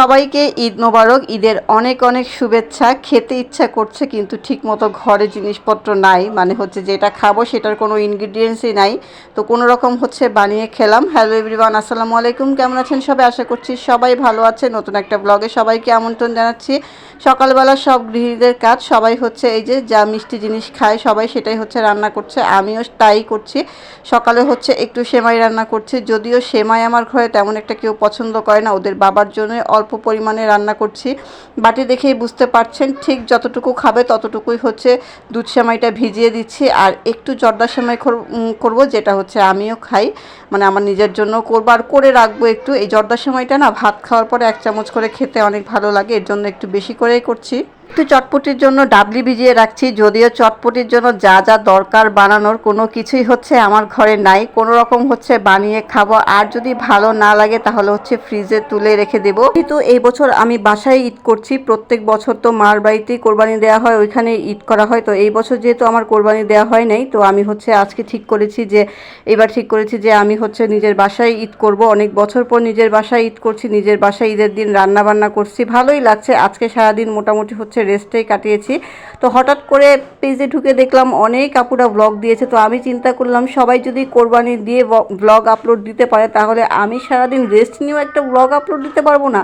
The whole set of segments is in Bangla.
সবাইকে ঈদ মোবারক, ঈদের অনেক অনেক শুভেচ্ছা। খেতে ইচ্ছা করছে কিন্তু ঠিকমতো ঘরে জিনিসপত্র নাই। মানে হচ্ছে যেটা খাব, সেটার কোনো ইনগ্রিডিয়েন্টসই নাই। তো কোনো রকম হচ্ছে বানিয়ে খেলাম। হ্যালো এভরিওয়ান আসসালামু আলাইকুম। কেমন আছেন সবাই? আশা করছি সবাই ভালো আছে নতুন একটা ব্লগে সবাইকে আমন্ত্রণ জানাচ্ছি। সকালবেলা সব গৃহীদের কাজ, সবাই হচ্ছে এই যে যা মিষ্টি জিনিস খায়, সবাই সেটাই হচ্ছে রান্না করছে। আমিও তাই করছি। সকালে হচ্ছে একটু সেমাই রান্না করছি। যদিও সেমাই আমার ঘরে তেমন একটা কেউ পছন্দ করে না, ওদের বাবার জন্য অল্প পরিমাণে রান্না করছি। বাটি দেখেই বুঝতে পারছেন ঠিক যতটুকু খাবে ততটুকুই হচ্ছে দুধ সেমাইটা ভিজিয়ে দিচ্ছি আর একটু জর্দা সেমাই করব যেটা হচ্ছে আমিও খাই। মানে আমার নিজের জন্য করব আর করে রাখব একটু। এই জর্দা সেমাইটা না ভাত খাওয়ার পরে এক চামচ করে খেতে অনেক ভালো লাগে, এর জন্য একটু বেশি করেই করছি। একটু চটপটির জন্য ডাবলি ভিজিয়ে রাখছি, যদিও চটপটির জন্য যা যা দরকার বানানোর কোনো কিছুই হচ্ছে আমার ঘরে নাই। কোনো রকম হচ্ছে বানিয়ে খাব। আর যদি ভালো না লাগে তাহলে হচ্ছে ফ্রিজে তুলে রেখে দেব। কিন্তু এই বছর আমি বাসায় ঈদ করছি, প্রত্যেক বছর তো মার বাড়িতেই কোরবানি দেওয়া হয়, ওইখানে ঈদ করা হয়। তো এই বছর যেহেতু আমার কোরবানি দেওয়া হয় নাই, তো আমি হচ্ছে আজকে ঠিক করেছি যে, এবার ঠিক করেছি যে আমি হচ্ছে নিজের বাসায় ঈদ করব। অনেক বছর পর নিজের বাসায় ঈদ করছি, নিজের বাসায় ঈদের দিন রান্না বান্না করছি। ভালোই লাগছে। আজকে সারাদিন মোটামুটি হচ্ছে রেস্টেই কাটিয়েছি। তো হঠাৎ করে পেজে ঢুকে দেখলাম অনেক আপুরা ব্লগ দিয়েছে। তো আমি চিন্তা করলাম, সবাই যদি কোরবানি দিয়ে ব্লগ আপলোড দিতে পারে, তাহলে আমি সারাদিন রেস্ট নিয়েও একটা ব্লগ আপলোড দিতে পারব না।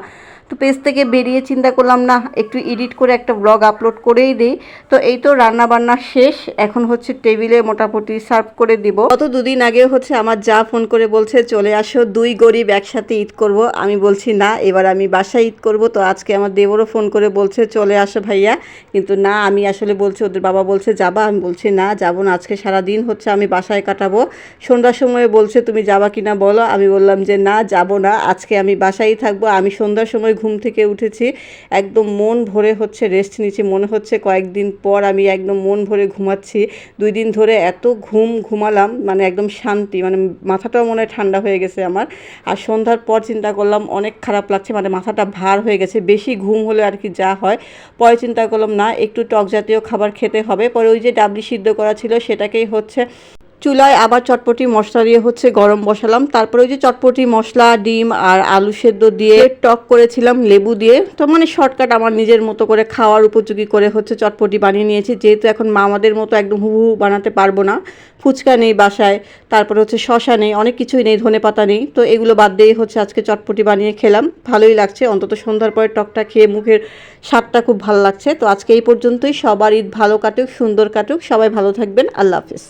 তো পেজ থেকে বেরিয়ে চিন্তা করলাম না একটু এডিট করে একটা ব্লগ আপলোড করেই দিই। তো এই তো রান্না বান্না শেষ। এখন হচ্ছে টেবিলে মোটামুটি সার্ভ করে দিব। গত দুদিন আগে হচ্ছে আমার যা ফোন করে বলছে, চলে আসো, দুই গরিব একসাথে ঈদ করব। আমি বলছি, না, এবার আমি বাসায় ঈদ করব। তো আজকে আমার দেবরও ফোন করে বলছে, চলে আসো ভাইয়া। কিন্তু না, আমি আসলে বলছি, ওদের বাবা বলছে, যাবা? আমি বলছি, না, যাব না। আজকে সারা দিন হচ্ছে আমি বাসায় কাটাবো। সন্ধ্যার সময় বলছে, তুমি যাবা কিনা বলো? আমি বললাম যে, না, যাব না। আজকে আমি বাসায় থাকব। আমি সন্ধ্যার সময় ঘুম থেকে উঠেছি। একদম মন ভরে হচ্ছে রেস্ট নিচ্ছি। মনে হচ্ছে কয়েকদিন পর আমি একদম মন ভরে ঘুমাচ্ছি। দুই দিন ধরে এত ঘুম ঘুমালাম মানে একদম শান্তি মানে মাথাটাও মনে হয় ঠান্ডা হয়ে গেছে আমার। আর সন্ধ্যার পর চিন্তা করলাম, অনেক খারাপ লাগছে মানে মাথাটা ভার হয়ে গেছে। বেশি ঘুম হলে আর কি যা হয়। পরে চিন্তা করলাম, না, একটু টক জাতীয় খাবার খেতে হবে। পরে ওই যে ডাবলি সিদ্ধ করা ছিল, সেটাকেই হচ্ছে চুলায় আবার চটপটি মশলা দিয়ে হচ্ছে গরম বসালাম। তারপরে ওই যে চটপটি মশলা, ডিম আর আলু সেদ্ধ দিয়ে টক করেছিলাম, লেবু দিয়ে। তো মানে শর্টকাট আমার নিজের মতো করে খাওয়ার উপযোগী করে হচ্ছে চটপটি বানিয়ে নিয়েছি। যেহেতু এখন মামাদের মতো একদম হুবহু বানাতে পারব না। ফুচকা নেই বাসায়, তারপরে হচ্ছে শশা নেই, অনেক কিছুই নেই, ধনে পাতা নেই। তো এগুলো বাদ দিয়েই হচ্ছে আজকে চটপটি বানিয়ে খেলাম। ভালোই লাগছে, অন্তত সন্ধ্যার পরে টকটা খেয়ে মুখের স্বাদটা খুব ভালো লাগছে। তো আজকে এই পর্যন্তই। সবার ঈদ ভালো কাটুক, সুন্দর কাটুক। সবাই ভালো থাকবেন। আল্লাহ হাফিজ।